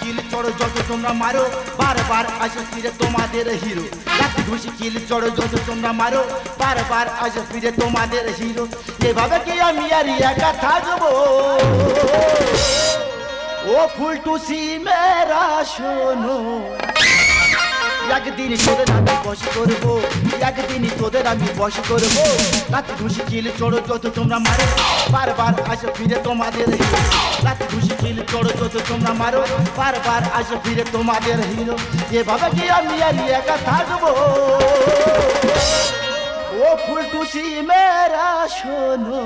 কিল চড়ো যত তোমরা মারো, বারবার আসে ফিরে তোমাদের হিরো। ঘুষি কিল চড়ো যত তোমরা মারো, বারবার আসে ফিরে তোমাদের হিরো। এভাবে কি আমি আর একা থাকব? ও ফুলটুসি মেরা শোনো একদিন তোদের আমি বস করব, একদিন তোদের আমি বস করব। রাত ঘুষি কিল চড়ো যত তোমরা মারো, বারবার আসে ফিরে তোমাদের হিরো। রাত ঘুষি কিল চড়ো যত তোমরা মারো, বারবার আসে ফিরে তোমাদের হিরো। এভাবে কি আমি আর একা থাকব? ও ফুলটুসি মেরা শোনো।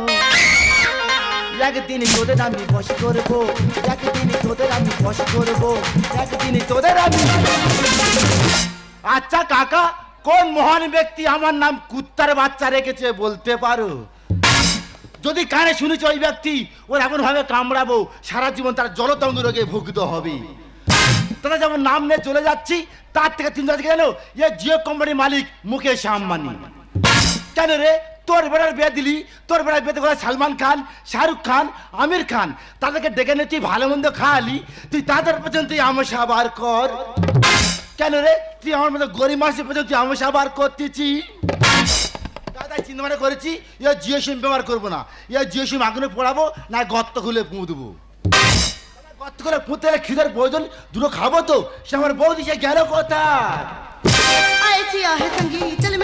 একদিন তোদের আমি বস একদিন তোদের আমি বস একদিন তোদের আমি আচ্ছা কাকা, কোন মহান ব্যক্তি আমার নাম কুত্তার বাচ্চা রেখেছে বলতে পারো? যদি কানে শুনেছ ওই ব্যক্তি ওর এমন ভাবে কামড়াবো, সারা জীবন তার জলতঙ্গ রোগে ভুগতে হবে। তারা যেমন নাম নিয়ে চলে যাচ্ছি, তার থেকে তিন জানো? এ জিও কোম্পানির মালিক মুকেশ আম্বানি। কেন রে? তোর বেড়ার বিয়ে দিলি, তোর বেড়ার বিয়েতে করে সালমান খান, শাহরুখ খান, আমির খান, তাদেরকে ডেকে নিয়ে তুই ভালো মন্দ খাওয়ালি, তুই তাদের পর্যন্ত তুই আমার সাবার কর। কেন রে? তুই আমার মতো গরিব মাসে পর্যন্ত তুই আমার সাবার করতেছি। দাদা চিন্তা মানে করেছি ইয়া জিও সিম ব্যবহার করব না। ইয়া জিও সিম আগুনে পড়াবো, না গর্ত খুলে পুঁ দেবো। গর্ত করে পুঁতে গেলে প্রয়োজন, দুটো খাব তো? সে আমার বৌদি, সে গেল কথা আয় সঙ্গী, চল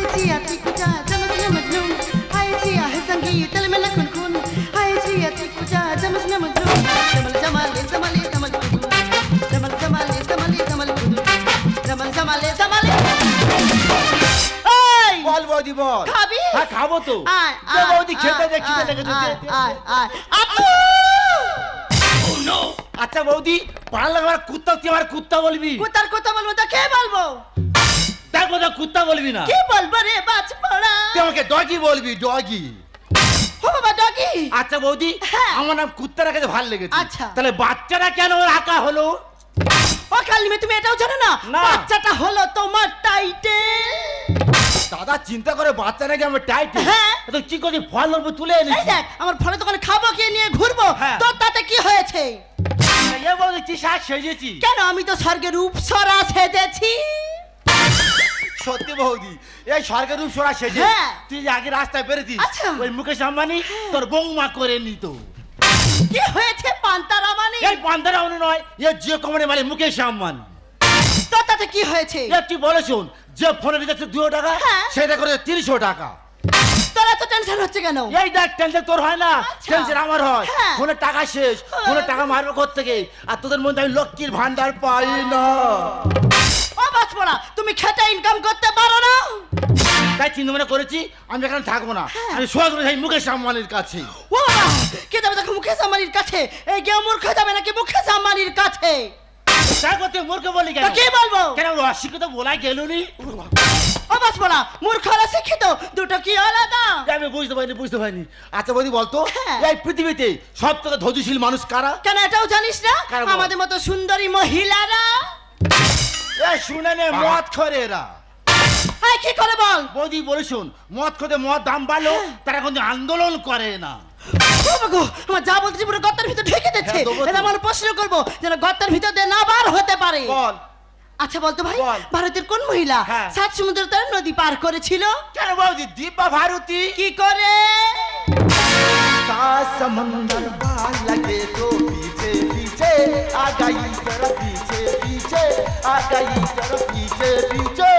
هايتي تيكوتا تمزنا مجنون هايتي حسنجي تلم لك نكون هايتي تيكوتا تمزنا مجنون جمل جمال جمال جمال جمل جمال جمال جمال جمل جمال جمال বল বৌদি বল খাবি হ্যাঁ খাব তো বৌদি খেতে দে খেতে লেগে যেতে আয় আয় আপু আচ্ছা বৌদি পাড়া লাগবার কুত্তা তুই আমার কুত্তা বলবি কুত্তার কুত্তা বলব তো কে বলব তো কুত্তা বলবি না। কি বলব রে বাজ পড়া তুই আমাকে ডগি বলবি ডগি ও বাবা ডগি আচ্ছা বৌদি হ্যাঁ। আমার নাম কুত্তা রাখাতে ভালো লেগেছে। আচ্ছা। তাহলে বাচ্চাটা কেন রাখা হলো? ও কালিমে তুমি এটাও জানো না। বাচ্চাটা হলো তোমার টাইটেল দাদা চিন্তা করে বাচ্চা নাকি আমার টাইট হ্যাঁ। তো কি ফল ধরবো তুলে এই দেখ আমার ফলে দোকানে খাব কে নিয়ে ঘুরবো? হ্যাঁ। তোর তাতে কি হয়েছে? এ কি শাক সেজেছি? কেন? আমি তো স্বর্গের উপসরা সেজেছি। সত্যি বৌদি এই সরকার সরা সেজে হ্যাঁ। তুই যে আগে রাস্তায় বেরোতিস আচ্ছা। ওই মুকেশ আম্বানি তোর বৌমা করে নিত কি হয়েছে পান্তা রামানি এই পান্তা রামানি নয় এ জিও কোম্পানি মানে মুকেশ আম্বানি তো তাতে কি হয়েছে এ তুই বলে শোন যে ফোনে রিচার্জ দুশো টাকা হ্যাঁ। সেটা করে তিনশো টাকা তোর এত টেনশন হচ্ছে কেন? এই দেখ টেনশন তোর হয় না। আচ্ছা। টেনশন আমার হয়। হ্যাঁ। ফোনে টাকা শেষ। ফোনে টাকা মারবো কোথা থেকে? আর তোদের মধ্যে আমি লক্ষ্মীর ভান্ডার পাই না। ও বাজ তুমি খেটে ইনকাম করতে পারো না। তাই চিন্তা মনে করেছি আমি এখানে থাকব না। হ্যাঁ। আমি সোজা যাই মুকেশ আম্বানির কাছে। ও কে যাবে দেখো মুখেশ আম্বানির কাছে? এই কেউ মূর্খ যাবে নাকি মুখেশ আম্বানির কাছে? তাই করতে মূর্খ বলি কেন? কি বলব? কেন অশিক্ষিত বলাই গেল নি? পড়া মূর্খরা শিক্ষিত দুটো কি আলাদা? আমি বুঝতে পারিনি বুঝতে পারিনি। আচ্ছা বৌদি বলতো হ্যাঁ। এই পৃথিবীতে সব থেকে ধৈর্যশীল মানুষ কারা? কেন এটাও জানিস না? আমাদের মতো সুন্দরী মহিলারা? এ শুনে নে মদ খরে এরা। এই কি করে বল? বৌদি বলে শোন মদ খোঁজে মদ দাম বাড়লো তারা কিন্তু আন্দোলন করে না। আমার যা বলতেছি পুরো গর্তের ভিতর ঢেকে দিচ্ছে। হ্যাঁ, এটা আমার প্রশ্ন করব যেন গর্তের ভিতর দিয়ে না বার হতে পারে। বল। আচ্ছা বলতো ভাই বল। ভারতের কোন মহিলা হ্যাঁ। সাত সমুদ্র তার নদী পার করেছিল কেন বৌদি দীপা ভারতী কি করে सात समंदर पार लगे तो पीछे पीछे आ गई तरफ पीछे पीछे आ गई तरफ पीछे पीछे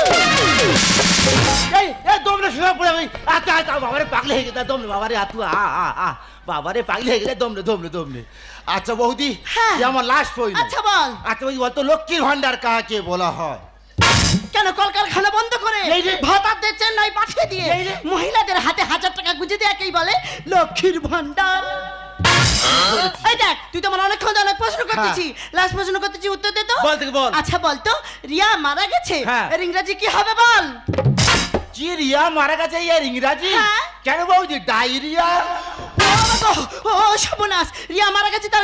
এই এই শুয়ে পড়ে গই আচ্ছা আচ্ছা বাবারে পাগলে হয়ে গেছে দমলে বাবারে আতু আ আ আ বাবারে পাগলে হয়ে গেছে দমলে দমলে দমলে আচ্ছা বৌদি হ্যাঁ। এ আমার লাস্ট পয়েন্ট আচ্ছা বল। আচ্ছা বৌদি বলতো লক্ষ্মীর ভান্ডার কাকে বলা হয়? কেন কলকারখানা বন্ধ করে? এই রে। ভাতাদের চেন্নাই পাঠিয়ে দিয়ে এই রে। মহিলাদের হাতে হাজার টাকা গুঁজে দিয়ে একেই বলে লক্ষ্মীর ভান্ডার এই দেখ তুই তো আমার অনেকক্ষণ ধরে অনেক প্রশ্ন করতেছি। লাস্ট প্রশ্ন করতেছি উত্তর দে তো। বল। আচ্ছা বল তো রিয়া মারা গেছে। হ্যাঁ। এর ইংরেজি কি হবে বল? কি রিয়া মারা গেছে ইয়ার ইংরাজি হ্যাঁ। কেন বৌদি ডায়রিয়া সর্বনাশ রিয়া মারা গেছে তার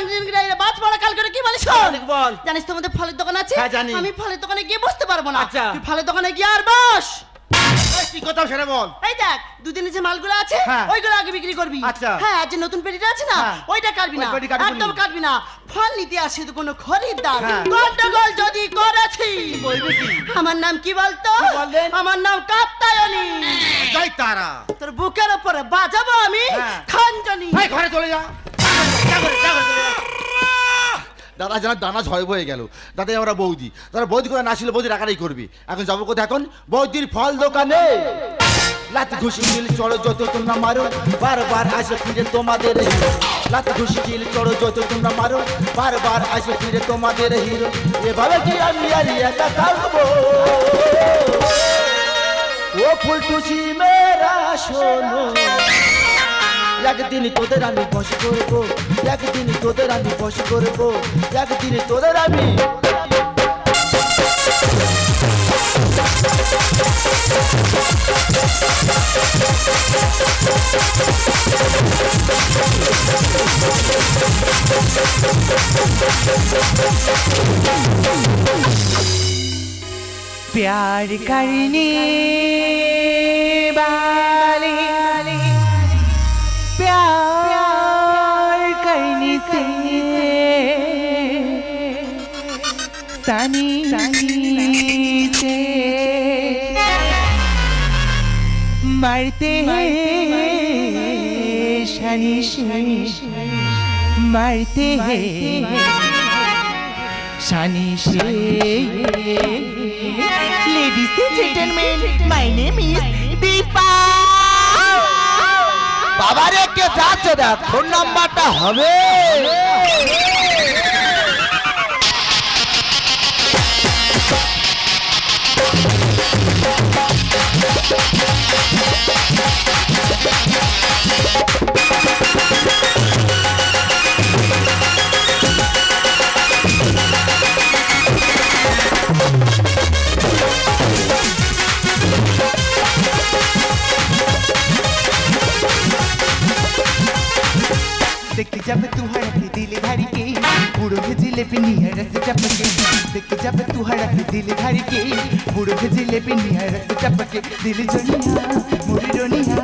বাদ পড়া কাল করে কি বলিস বল। জানিস তোমাদের ফলের দোকান আছে হ্যাঁ, জানি। আমি ফলের দোকানে গিয়ে বসতে পারব না আচ্ছা। ফলের দোকানে গিয়ে আর বস কি কথা সেটা বল। এই দেখ দুদিনে যে মালগুলো আছে হ্যাঁ। ওইগুলো আগে বিক্রি করবি। আচ্ছা। হ্যাঁ যে নতুন পেটিটা আছে না হ্যাঁ। ওইটা কাটবি না। একদম কাটবি না। ফল নিতে আসে তো কোনো খরিদ্দার। হ্যাঁ। গন্ডগোল যদি করেছি। আমার নাম কি বলতো? আমার নাম কাত্তায়নি যাই তারা। তোর বুকের উপরে বাজাবো আমি। খানজানি ঘরে চলে যা যা ঘরে, যা ঘরে চলে যা। দাদা যেন দানা ঝয় বয়ে গেল। দাদা আমরা বৌদি। তারা বৌদি করে না ছিল, বৌদি রাখারাই করবি। এখন যাব কোথায় এখন? বৌদির ফল দোকানে। লাত ঘুষি দিল চড়ো, যত তোমরা মারো, বারবার আসে ফিরে তোমাদের হিরো। লাত ঘুষি দিল চড়ো, যত তোমরা মারো, বারবার আসে ফিরে তোমাদের হিরো। এভাবে কি আমি আর একা থাকব? ও ফুলটুসি মেরা শোনো। একদিন তোদের আমি বস করবো একদিন তোদের আমি বস করবো একদিন তোদের আমি प्यार करने वाले मरते हैं Shani Ladies and gentlemen, my name is Deepa. বাবারে কে যাচ্ছে দেখ ফোন নাম্বারটা হবে देखते जब तू हड़के दिल धर के बुढ़ो के जिलेबी नियर से टपके देखते जब तू हड़के दिल धर के बुढ़ो के जिलेबी नियर से टपके दिल जोनिया मुरी डोनिया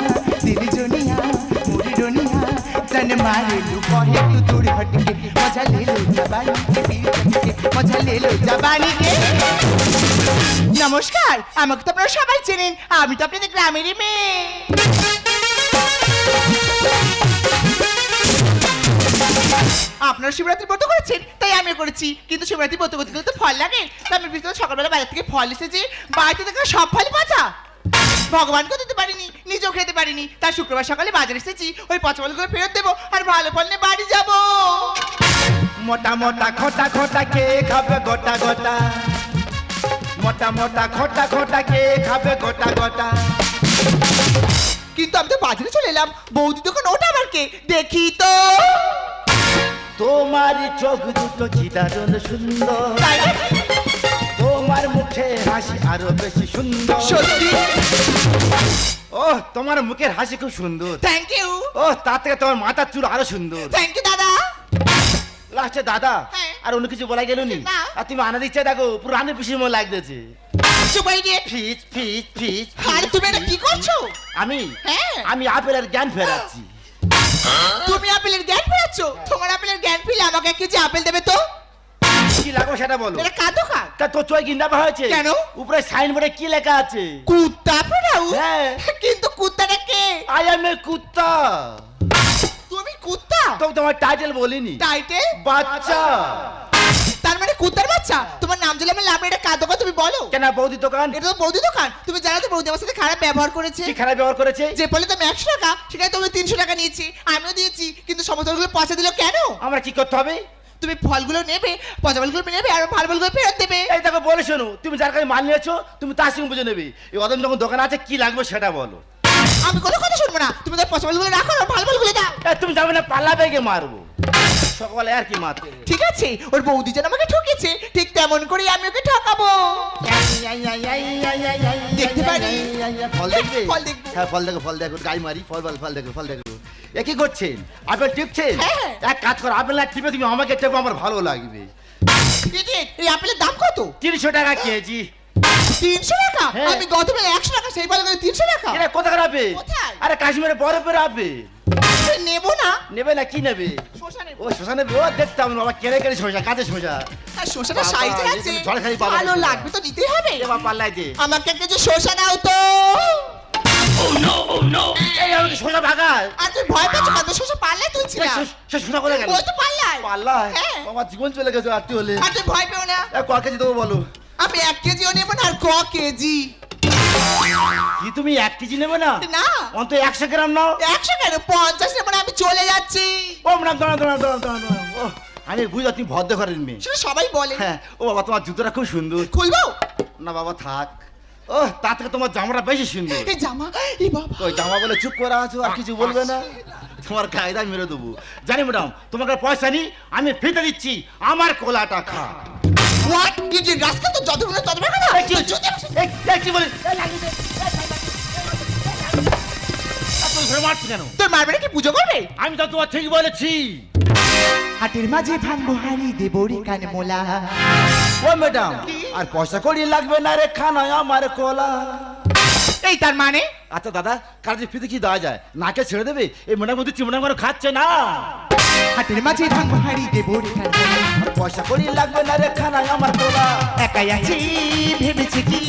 दिल जोनिया मुरी डोनिया जन मारे लू कहे तू दूर हटके मजा ले लो जबानी के दिल हटके मजा ले लो जबानी के নমস্কার আমাকে তো আপনারা সবাই চেনেন আমি তো আপনাদের গ্রামেরই মেয়ে আপনারা শিবরাত্রি ব্রত করেছেন তাই আমিও করেছি। কিন্তু শিবরাত্রি ব্রত করতে গেলে তো ফল লাগে তাই আমি বিকেলে সকালবেলা বাজার থেকে ফল এসেছি বাড়িতে দেখা সব ফলই পচা ভগবানকেও দিতে পারিনি নিজেও খেতে পারিনি। তাই শুক্রবার সকালে বাজার এসেছি ওই পচা ফলগুলো ফেরত দেবো আর ভালো ফল নিয়ে বাড়ি যাব। মোটা মোটা খোটা খোটা কে খাবে গোটা গোটা? মোটা মোটা খোটা খোটা কে খাবে গোটা গোটা? কিন্তু আমি তো বাজারে চলে এলাম বৌদি দোকান ওটা আমার কে? দেখি তো। তোমার চোখ দুটো কি দারুণ সুন্দর? তোমার মুখে হাসি আরও বেশি সুন্দর। সত্যি? ও তোমার মুখের হাসি খুব সুন্দর। থ্যাংক ইউ ও তার থেকে তোমার মাথার চুল আরও সুন্দর। থ্যাংক ইউ দাদা। লাস্টে দাদা হ্যাঁ। আর অন্য কিছু বলা গেল নি? আর তুমি আনা দিচ্ছে দেখো পুরো রানের পিসির মতো লাগতেছে। সুপাই দিয়ে ফিজ ফিজ ফিজ আরে তুমি এটা কি করছ? আমি? হ্যাঁ। আমি আপেলের জ্ঞান ফেরাচ্ছি। তুমি আপেলের জ্ঞান পেয়েছ? তোমার আপেলের জ্ঞান পেলে আমাকে কি যে আপেল দেবে তো? কি লাগো সেটা বলো। এটা কাদো খা তা তোর চোখ গিন্ডা হয়েছে? কেন? উপরে সাইনবোর্ডে কি লেখা আছে? কুত্তা পড়াও হ্যাঁ। কিন্তু কুত্তাটা কে? আই এম এ কুত্তা। তুমি কুত্তা? তো তোমার টাইটেল বলিনি। টাইটেল বাচ্চা। তার মানে কুত্তার বাচ্চা? তোমার নাম জেলে আমার লাভ এটা তুমি বলো। কেন বৌদি দোকান? এটা তো বৌদি দোকান। তুমি জানো তো বৌদি আমার সাথে খারাপ ব্যবহার করেছে। কি খারাপ ব্যবহার করেছে? যে বলে তুমি একশো টাকা সেখানে তুমি তিনশো টাকা নিয়েছি। আমিও দিয়েছি কিন্তু সমস্ত ফলগুলো পচা দিল কেন? আমরা কি করতে হবে? তুমি ফলগুলো নেবে পচা ফলগুলো নেবে আর ভালো ফলগুলো ফেরত দেবে। এই দেখো বলে শোনো তুমি যার কাছে মাল নিয়েছো তুমি তার সঙ্গে বুঝে নেবে। এই অদম যখন দোকান আছে কি লাগবে সেটা বলো। আমি কোনো কথা শুনব না। তুমি তো পচা ফলগুলো রাখো আর ভালো ফলগুলো দাও। তুমি যাবে না পাল্লা বেগে মারবো? সকালে আর কি মারতে ঠিক আছে ওর বৌদি যেন আমাকে ঠকেছে ঠিক তেমন করে আমি ওকে ঠকাবো। দেখতে পারি? ফল দেখবে? ফল দেখব। হ্যাঁ ফল দেখো ফল দেখো গাই মারি ফল ফল ফল দেখো ফল দেখো। এ কি করছেন? আপেল টিপছেন? হ্যাঁ। এক কাজ করো আপেল না টিপে তুমি আমাকে টেপো আমার ভালো লাগবে। এই আপেলের দাম কত? তিনশো টাকা কেজি। তিনশো টাকা? হ্যাঁ। আমি গতকাল একশো টাকা সেই বলে তিনশো টাকা? এটা কোথাকার আপেল? কোথায়? আরে কাশ্মীরে বরফের আপেল। সে নেব না। নেবে না কি নেবে? শোষা নেব। ও শোষা নেবে। ও দেখতাম না বাবা কেড়ে কেড়ে শোষা কাজে শোষা আর শোষাটা বাবা, সাইজে এ আছে। ঝড়খালি পাবা ভালো। লাগবে তো নিতেই হবে। এবার পাল্লাই দে। আমাকে শোষা দাও তো। এই আমাকে শোষা ভাগায়। আর তুই ভয় পাচ্ছ কেন শোষা পারলে শোষ- গেল? ওই তো পারলাই পাল্লাই হ্যাঁ। জীবন চলে গেছে হলে। আর তুই ভয় পেও না। এ, ক কেজি দেবো বলো? আমি এক কেজিও নেব না আর ক কেজি? কি তুমি এক কেজি নেবে না? না। অন্তত একশো গ্রাম নাও। একশো কেন? পঞ্চাশ নেব না আমি চলে যাচ্ছি। ও ম্যাডাম দাঁড়া দাঁড়া দাঁড়া দাঁড়া ও আমি বুঝলাম তুমি ভদ্র ঘরের মেয়ে। সেটা সবাই বলে। হ্যাঁ ও বাবা তোমার জুতোটা খুব সুন্দর। খুলবো? না বাবা থাক। ও তার থেকে তোমার জামাটা বেশি সুন্দর। এই জামা এই বাবা। ওই জামা বলে চুপ করে আছো আর কিছু বলবে না? তোমার কায়দায় মেরে দেবো। জানি ম্যাডাম তোমাকে পয়সা নি আমি ফিতে দিচ্ছি। আমার কোলাটা খা। হোয়াট কি যে রাস্তা তো যত বলে তত টাকা কি? বলে? তুই মারছি কেন? তোর মারবে কি পুজো করবে? আমি তো তোমার ঠিক বলেছি। হাটের মাঝে ভাঙবো হাড়ি দেবো রে কান মোলা। ও ম্যাডাম আর পয়সা কড়ি লাগবে না রে খানায় আমার কোলা। এই তার মানে? আচ্ছা দাদা কার যে ফিতে কি দেওয়া যায়? নাকে ছেড়ে দেবে? এই মনে মধ্যে চিমড়া করে খাচ্ছে না। হাটের মাঝে ভাঙবো হাড়ি দেবো আর পয়সা কড়ি লাগবে না রে খানায় আমার কোলা একাই আছি ভেবেছে কি?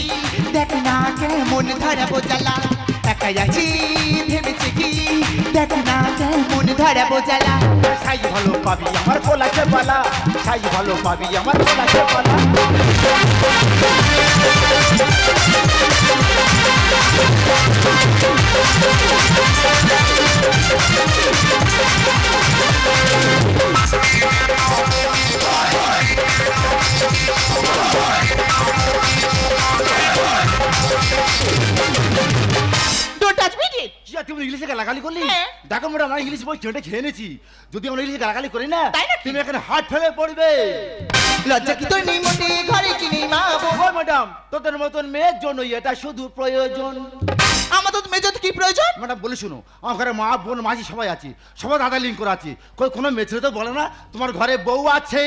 দেখ না কেমন ধরাবো জ্বালা একাই আছি ভেবেছে কি? দেখ না কেমন ধরাবো জ্বালা সাইজ ভালো পাবি আমার কোলাকে পালা সাইজ ভালো পাবি আমার কোলাকে পালা Thank ইংলিশে গালাগালি করলি? হ্যাঁ। দেখো ম্যাডাম আমি ইংলিশ বই চেটে খেয়ে নিয়েছি যদি আমরা ইংলিশে গালাগালি করি না? তুমি এখানে হাট ফেলে পড়বে। লজ্জা কি তোর নেই মোটে? ঘরে কি নেই মা ও ম্যাডাম তোদের মতন মেয়ের জন্য এটা শুধু প্রয়োজন। আমার তো মেজর কি প্রয়োজন? ম্যাডাম বলে শুনো আমার ঘরে মা বোন মাঝি সবাই আছে সবাই দাদা লিঙ্ক করা আছে। কই কোনো মেয়ে তো বলে না তোমার ঘরে বউ আছে।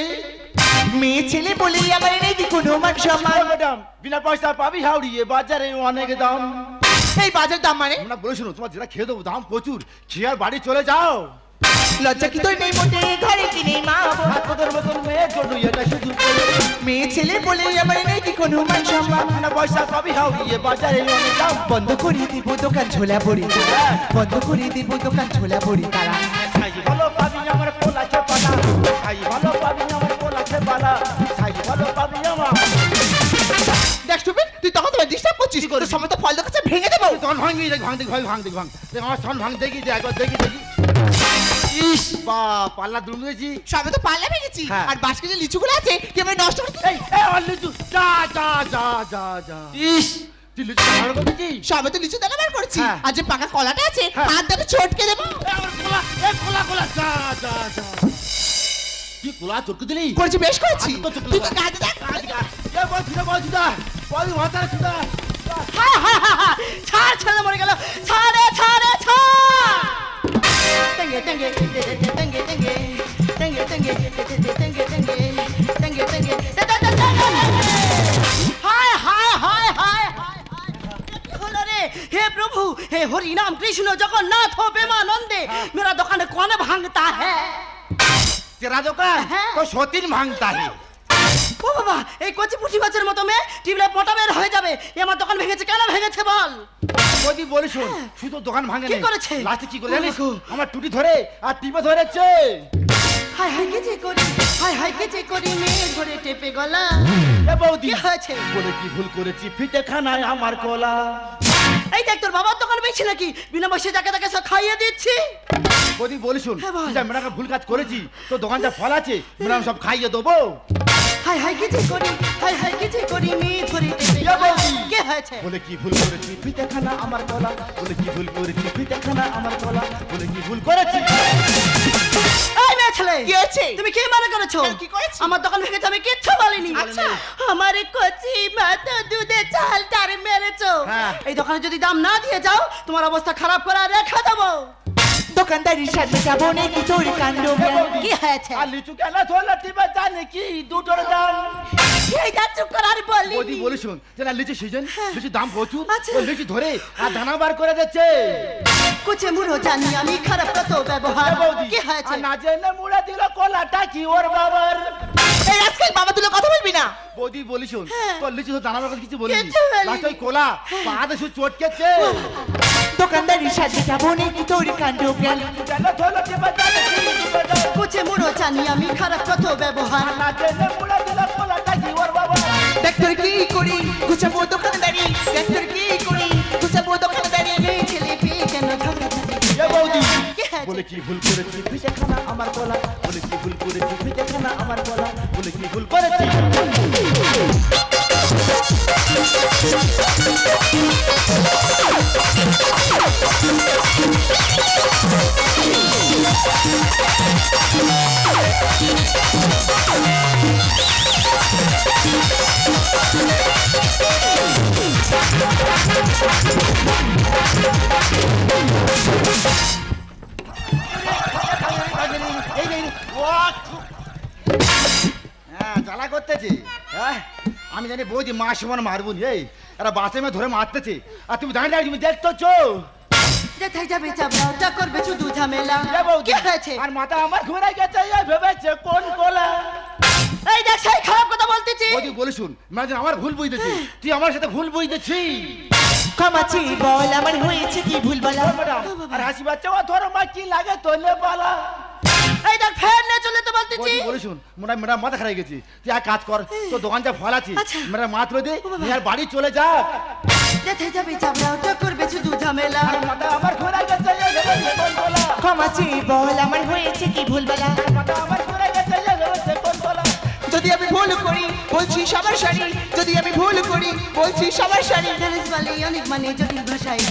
মেয়ে ছেলে বলে আমার নেই কোনো মান সম্মান? ম্যাডাম বিনা পয়সা পাবি হাওড়িয়ে বাজারে অনেক দাম। এই বাজার দাম মানে? আমরা বলে শুনো তোমার যেটা খেয়ে দেবো দাম প্রচুর। খেয়ে আর বাড়ি চলে যাও। লজ্জা কি তোর নেই মোটে ঘরে কি নেই মা? আর তোদের মতন মেয়ের জন্য এটা শুধু মেয়ে ছেলে বলে আমার নেই কি কোনো মান সম্মান? বিনা পয়সা পাবি হাওড়িয়ে বাজারে অনেক দাম। বন্ধ করে দিব দোকান ঝোলা বড়ি তারা। বন্ধ করে দিব দোকান ঝোলা বড়ি তারা। সাই ভালো পাবি আমার কোলাছে পালা ভালো পাবি আমার কোলাছে পালা তুই তখন তোমার ডিস্টার্ব করছিস। তোর সময় তো ফল দেখাচ্ছে ভেঙে দেবো। তখন ভাঙবি দেখ ভাঙ দেখ ভাই ভাঙ দেখ ভাঙ। দেখ আমার তখন ভাঙ দেখি দেখ একবার দেখি দেখি। ইস বা পাল্লা দুম দিয়েছি। সবে তো পাল্লা ভেঙেছি। হ্যাঁ। আর বাসকে যে লিচুগুলো আছে নষ্ট করছিস এই এই লিচু যা যা যা যা যা। ইস। তুই লিচু ভালো করেছিস? সবে তো লিচু দেখা বার করছি। হ্যাঁ। আর যে পাকা কলাটা আছে হ্যাঁ। হাত দেবে চটকে দেবো। এই আমার কোলা কোলা কোলা যা যা যা। কি কোলা চটকে দিলি? করেছি বেশ করেছি। তুই। তো কাজে দেখ। কাজ কাজ এ বল ছুদা বল ছুদা বল মাথা ছুদা হায় হায় হায় হায় ছাড় ছেড়ে মরে গেল ছাড়ে ছাড়ে ছাড় তেঙ্গে তেঙ্গে তেঙ্গে তেঙ্গে তেঙ্গে তেঙ্গে তেঙ্গে তেঙ্গে তেঙ্গে তেঙ্গে তেঙ্গে হায় হায় হায় হায় হায় কি হলো রে हे प्रभु हे हरि नाम कृष्ण जगन्नाथ हो प्रेमानंदे मेरा दुकान कौन भांगता है তেরা দোকান হ্যাঁ। তো সতীন ভাঙতা হে ও বাবা এই কচি পুঁটি মাছের মতো মেয়ে টিপলে পটা বের হয়ে যাবে। এ আমার দোকান ভেঙেছে কেন ভেঙেছে বল? বদি বলি শোন শুধু দোকান ভাঙে হ্যাঁ। কি করেছে? লাস্টে কি করে জানিস? আমার টুটি ধরে আর টিপে ধরেছে। হাই হাই কে যে করি? হাই হাই কে যে করি? মেয়ে ধরে টেপে গলা। এ বৌদি কি হয়েছে? বলে কি ভুল করেছি? ফিতে খানায় আমার কলা। এই দেখ তোর বাবার দোকান বেশি নাকি? বিনা পয়সা যাকে তাকে সব খাইয়ে দিচ্ছি। বদি বলি শোন হ্যাঁ, বল। তুই যা মেয়েটাকে ভুল কাজ করেছি তো দোকান যা ফল আছে ম্যাডাম সব খাইয়ে দেবো। হাই হাই কে যে করি হাই হাই কে যে করি এ বৌদি। কে হয়েছে? বলে কি ভুল করেছি? ফিতে খানা আমার কলা বলে কি ভুল করেছি? ফিতে খানা আমার কলা বলে কি ভুল করেছি? এই কি হয়েছে? তুমি কি মনে করেছ কি করেছি? আমার দোকান ভেঙেছে আমি কিচ্ছু বলিনি আচ্ছা। আমার কচি মাথা দুধে চাল টার মেরেছো হ্যাঁ। এই দোকানে যদি দাম না দিয়ে যাও তোমার অবস্থা খারাপ করে রেখে দেবো দোকানদারির সাথে যাব নাকি তোর কাণ্ড কি হয়েছে আর লিচু কেন ধরলে টিপে জানে কি দুটোর দাম এই যা চুপ কর আর বলি বৌদি বলে শুন যে না লিচু সিজন লিচু দাম প্রচুর। ওই লিচু ধরে আর দানা বার করে দিচ্ছে কুচে মুড়ো জানি আমি খারাপ কত ব্যবহার কি হয়েছে না জেনে মুড়ে দিল কলাটা কি ওর বাবার এই আজকাল বাবা তুলে কথা বলবি না বৌদি বলি শুন। তোর লিচু তো দানা বার করে কিছু বলিনি কিছু বলিনি। লাস্ট ওই কোলা পা দেশে চটকেছে দোকানদারির সাথে যাব নাকি তোর কাণ্ড জ্ঞান কুচে মুড়ো জানি আমি খারাপ কত ব্যবহার। দেখ তোর কি করি? গুছাবো দোকানদারি। দেখ তোর কি করি? গুছাবো দোকানদারি। ছেলে পেয়ে কেন হয়েছে? বলে কি ভুল করেছি? পিঠেখানা আমার গলা। বলে কি ভুল করেছি? পিঠেখানা আমার গলা। বলে কি ভুল করেছি? এই জানি বৌদি মা সমান মারবো নি, এই এরা বাসে মেয়ে ধরে মারতেছে। আর তুমি দাঁড়িয়ে দাঁড়িয়ে তুমি দেখতেছো? যেথায় যাবে চাবলা ওটা করবে শুধু ঝামেলা। কি হয়েছে? আর মাথা আমার ঘুরে গেছে এই ভেবেছে কোন কোলা? এই দেখ সেই খারাপ কথা বলতেছি। বৌদি বলে শুন আমার ভুল বুঝতেছি। তুই আমার সাথে ভুল বুঝতেছি। ক্ষমাচি বল আমার হয়েছে কি ভুল বলা? আর হাসি বাচ্চা ও ধরো মা কি লাগে তোলে পালা এই দেখ ফের না চলে তো বলতেছি। বলে শুন মোটা ম্যাডাম মাথা খারাপ গেছি। তুই এক কাজ কর তোর দোকান যা ফল আছে। ম্যাডাম মা তুলে দে। নিয়ে আর বাড়ি চলে যা। যেথায় যাবে চাবলা ওটা করবে শুধু ঝামেলা। মাথা আমার ঘুরে গেছে কোলা ক্ষমাচি বল আমার হয়েছে কি ভুলবেলা? মাথা আমার ঘুরে গেছে যদি আমি ভুল করি বলছি সবার সারি যদি আমি ভুল করি বলছি সবার সারি ড্রেস মানে অনেক মানে জটিল ভাষায়।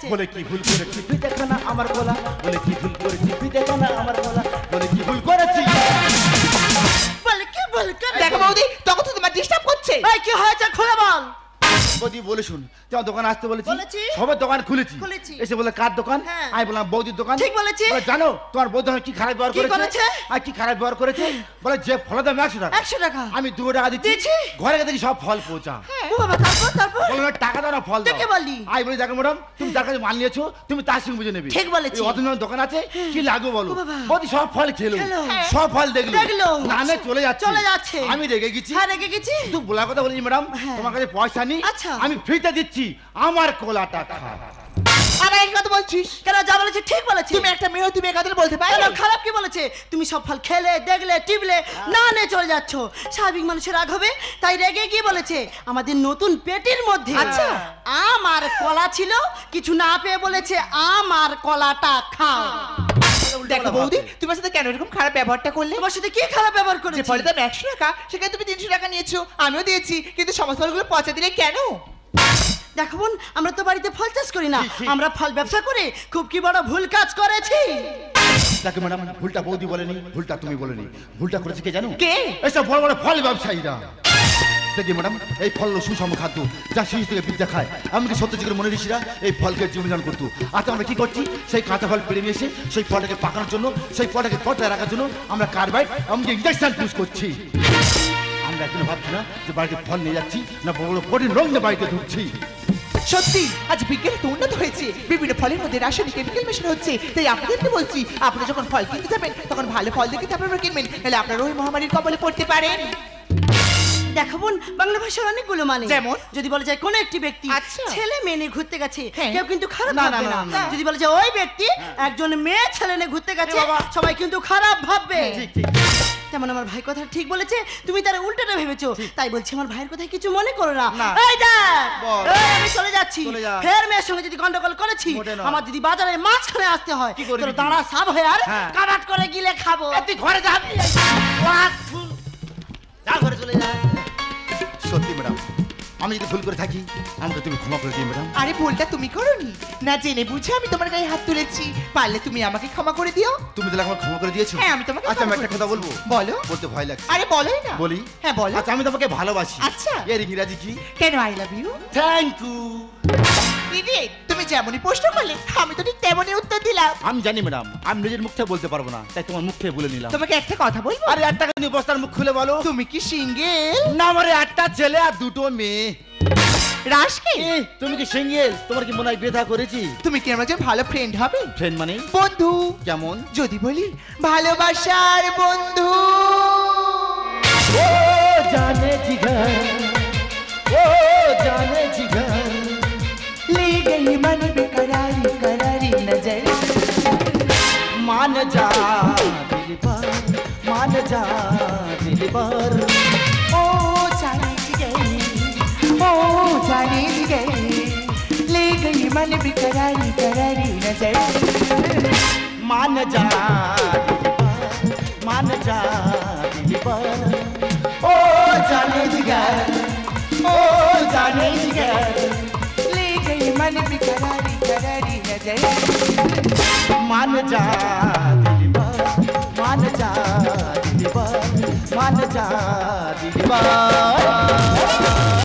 কি বলে কি ভুল করেছি? তুই দেখো না আমার গলা। বলে কি ভুল করেছি? তুই দেখো না আমার গলা। বলে কি ভুল করেছি? বলে কি ভুল করে দেখো বৌদি তখন তো তোমার ডিস্টার্ব করছে। ভাই কি হয়েছে? খুলে বল। বৌদি বলে শুন তোমার দোকান আসতে বলেছি বলেছি। সবার দোকান খুলেছি খুলেছি। এসে বলে কার দোকান হ্যাঁ। আমি বললাম বৌদির দোকান ঠিক বলেছি। বলে, জানো তোমার বৌদি আমার কি খারাপ ব্যবহার কি করেছে করেছে? আর কি খারাপ ব্যবহার করেছে বলে যে ফলের দাম একশো টাকা একশো টাকা আমি দু টাকা দিচ্ছি দিয়েছি? ঘরে গিয়ে দেখি সব ফল পৌঁছা ও বাবা তারপর তারপর বললাম টাকা দাও না ফল দাও তোকে বললি? আমি বলি দেখো ম্যাডাম তুমি যার কাছে মাল নিয়েছো তুমি তার সঙ্গে বুঝে নেবে ঠিক বলেছি। এই অত দামের দোকান আছে কি লাগবে বলো ও বাবা। বৌদি সব ফল খেলো খেলো। হ্যাঁ। সব ফল দেখল দেখল। নামে চলে যাচ্ছে চলে যাচ্ছে। আমি রেগে গেছি হ্যাঁ রেগে গেছি শুধু বলার কথা বলেছি ম্যাডাম হ্যাঁ। তোমার কাছে পয়সা নেই আচ্ছা। আমি ফ্রিতে দিচ্ছি আমার কোলাটা খা। এই কথা বলছিস? কেন যা বলেছে ঠিক বলেছি। তুমি একটা মেয়ে তুমি কথাটা বলতে পারো। খারাপ কি বলেছে? তুমি সব ফল খেলে দেখলে টিপলে না নে চলে যাচ্ছ। স্বাভাবিক মানুষের রাগ হবে তাই রেগে গিয়ে বলেছে আমাদের নতুন পেটির মধ্যে আচ্ছা। আমার কলা ছিল কিছু না পেয়ে বলেছে আমার কলাটা খাও। দেখো বৌদি তোমার সাথে কেন এরকম খারাপ ব্যবহারটা করলে? তোমার সাথে কি খারাপ ব্যবহার করেছে? ফলের দাম একশো টাকা সেখানে তুমি তিনশো টাকা নিয়েছো আমিও দিয়েছি কিন্তু সমস্ত ফলগুলো পচা দিলে কেন? দেখো বোন আমরা তো বাড়িতে ফল চাষ করি না। আমরা ফল ব্যবসা করে খুব কি বড় ভুল কাজ করেছি? দেখো ম্যাডাম ভুলটা বৌদি বলেনি ভুলটা তুমি বলেনি। ভুলটা করেছে কে জানো? কে? এসব বড় বড় ফল ব্যবসায়ীরা। দেখি ম্যাডাম এই ফল সুষম খাদ্য যা শিশু থেকে বিদ্যা খায়। এমনকি সত্যজিকের মনে ঋষিরা এই ফলকে জীবনদান করতো। আজ আমরা কি করছি? সেই কাঁচা ফল পেরে নিয়ে এসে সেই ফলটাকে পাকানোর জন্য সেই ফলটাকে কটায় রাখার জন্য আমরা কার্বাইড এমনকি ইঞ্জেকশন ইউজ করছি। এখন ভাবছি না যে বাড়িতে ফল নিয়ে যাচ্ছি না বড় বড় কঠিন রোগ নিয়ে বাড়িতে ঢুকছি। সত্যি আজ বিজ্ঞান তো উন্নত হয়েছে। বিভিন্ন ফলের মধ্যে রাসায়নিক কেমিক্যাল মেশানো হচ্ছে। তাই আপনাদেরকে বলছি আপনারা যখন ফল কিনতে যাবেন তখন ভালো ফল দেখে তারপর আপনারা কিনবেন। নাহলে আপনারা ওই মহামারীর কবলে পড়তে পারেন। দেখো বোন বাংলা ভাষার অনেকগুলো মানে। যেমন? যদি বলা যায় কোন একটি ব্যক্তি আচ্ছা। ছেলে মেয়ে নিয়ে ঘুরতে গেছে হ্যাঁ। কেউ কিন্তু খারাপ ভাববে না। যদি বলা যায় ওই ব্যক্তি একজন মেয়ে ছেলে নিয়ে ঘুরতে গেছে সবাই কিন্তু খারাপ ভাববে। ঠিক ঠিক। তেমন আমার ভাই কথা ঠিক বলেছে তুমি তার উল্টোটা ভেবেছো। তাই বলছি আমার ভাইয়ের কথা কিছু মনে করো না। এই দেখ আমি চলে যাচ্ছি। ফের মেয়ের সঙ্গে যদি গন্ডগোল করেছি আমার যদি বাজারে মাছ মাঝখানে আসতে হয় তোর দাঁড়া সাব হয়ে আর হ্যাঁ। কাবাট করে গিলে খাব। তুই ঘরে যাবি? যা ঘরে চলে যা। সত্যি ম্যাডাম আমি যদি ভুল করে থাকি আমাকে তুমি ক্ষমা করে দিও ম্যাডাম। আরে ভুলটা তুমি করনি। না জেনে বুঝে আমি তোমার গায়ে হাত তুলেছি। পারলে তুমি আমাকে ক্ষমা করে দিও। তুমি তাহলে আমাকে ক্ষমা করে দিয়েছ? হ্যাঁ, আমি তোমাকে আচ্ছা আমি ক্ষমা একটা করে কথা বলব? বলো। বলতে ভয় লাগছে। আরে বলোই না। বলি? হ্যাঁ বলো। আচ্ছা আমি তোমাকে ভালোবাসি। আচ্ছা। এর ইংরাজি কি? কেন I love you thank you দিদি তুমি যেমনই প্রশ্ন করলে আমি তো ঠিক তেমনই উত্তর দিলাম। আমি জানি ম্যাডাম আমি নিজের মুখ থেকে বলতে পারব না তাই তোমার মুখ থেকে বলে নিলাম। তোমাকে একটা কথা বলব? আরে বস্তার মুখ খুলে বলো। তুমি কি সিঙ্গেল? না আমারে একটা ছেলে আর দুটো মেয়ে। এ, তুমি কি সিঙ্গেল? তোমার কি মনে হয় বেধা করেছি? তুমি কি আমার যে ভালো ফ্রেন্ড হবে? ফ্রেন্ড মানে বন্ধু। কেমন? যদি বলি ভালোবাসার বন্ধু। ও জানে জিগার ও জানে জিগার मान जा दिल पर मान जा दिल पर। ओ जाने गई ओ जाने गई ले गई मन बेकरारी करारी करारी नज़र। मान जा मान जा दिल पर। ओ जाने जिगर ओ जाने जिगर मन भी करारी है जय। मान जा दिलवा मान जा दिलवा मान जा दिलवा